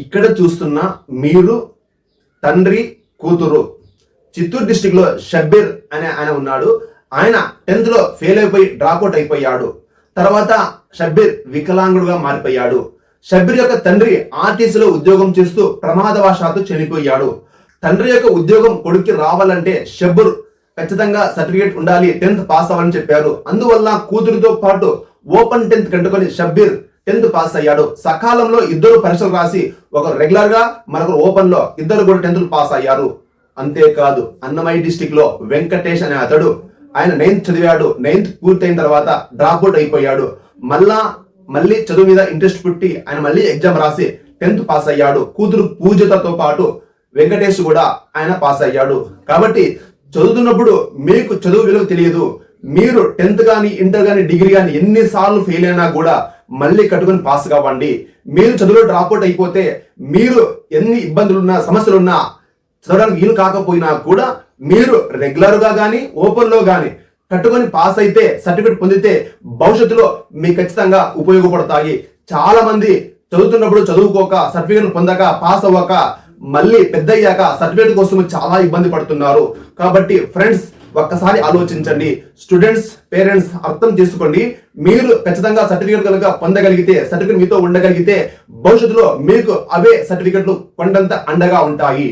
ఇక్కడ చూస్తున్న మీరు తండ్రి కూతురు చిత్తూరు డిస్టిక్లో షబ్బీర్ అనే ఆయన ఉన్నాడు. ఆయన టెన్త్లో ఫెయిల్ అయిపోయి డ్రాప్అవుట్ అయిపోయాడు. తర్వాత షబ్బీర్ వికలాంగుడుగా మారిపోయాడు. షబ్బీర్ యొక్క తండ్రి ఆర్టీసీలో ఉద్యోగం చేస్తూ ప్రమాదవశాత్తు చనిపోయాడు. తండ్రి యొక్క ఉద్యోగం కొడుక్కి రావాలంటే షబ్బీర్ ఖచ్చితంగా సర్టిఫికేట్ ఉండాలి టెన్త్ పాస్ అవ్వాలని చెప్పారు. అందువల్ల కూతురితో పాటు ఓపెన్ టెన్త్ కంటుకొని షబ్బీర్ టెన్త్ పాస్ అయ్యాడు. సకాలంలో ఇద్దరు పరీక్షలు రాసి ఒకరు రెగ్యులర్గా మరొకరు ఓపెన్లో ఇద్దరు కూడా టెన్త్ పాస్ అయ్యారు. అంతేకాదు అన్నమయ్య డిస్టిక్లో వెంకటేష్ అనే అతడు ఆయన నైన్త్ చదివాడు. నైన్త్ పూర్తయిన తర్వాత డ్రాప్ అవుట్ అయిపోయాడు. మళ్ళా మళ్ళీ చదువు మీద ఇంట్రెస్ట్ పుట్టి ఆయన మళ్ళీ ఎగ్జామ్ రాసి టెన్త్ పాస్ అయ్యాడు. కూతురు పూజతతో పాటు వెంకటేష్ కూడా ఆయన పాస్ అయ్యాడు. కాబట్టి చదువుతున్నప్పుడు మీకు చదువు విలువ తెలియదు. మీరు టెన్త్ కానీ ఇంటర్ కానీ డిగ్రీ కానీ ఎన్నిసార్లు ఫెయిల్ అయినా కూడా మళ్ళీ కట్టుకొని పాస్ కావండి. మీరు చదువులో డ్రాప్అవుట్ అయిపోతే మీరు ఎన్ని ఇబ్బందులున్నా సమస్యలున్నా చదవడానికి వీలు కాకపోయినా కూడా మీరు రెగ్యులర్గా కానీ ఓపెన్లో కానీ కట్టుకొని పాస్ అయితే సర్టిఫికేట్ పొందితే భవిష్యత్తులో మీకు ఖచ్చితంగా ఉపయోగపడతాయి. చాలా మంది చదువుతున్నప్పుడు చదువుకోక సర్టిఫికేట్ పొందక పాస్ అవ్వక మళ్ళీ పెద్ద అయ్యాక సర్టిఫికేట్ కోసం చాలా ఇబ్బంది పడుతున్నారు. కాబట్టి ఫ్రెండ్స్ ఒక్కసారి ఆలోచించండి. స్టూడెంట్స్ పేరెంట్స్ అర్థం చేసుకోండి. మీరు ఖచ్చితంగా సర్టిఫికేట్ కనుక పొందగలిగితే సర్టిఫికేట్ మీతో ఉండగలిగితే భవిష్యత్తులో మీకు అవే సర్టిఫికెట్లు కొండంత అండగా ఉంటాయి.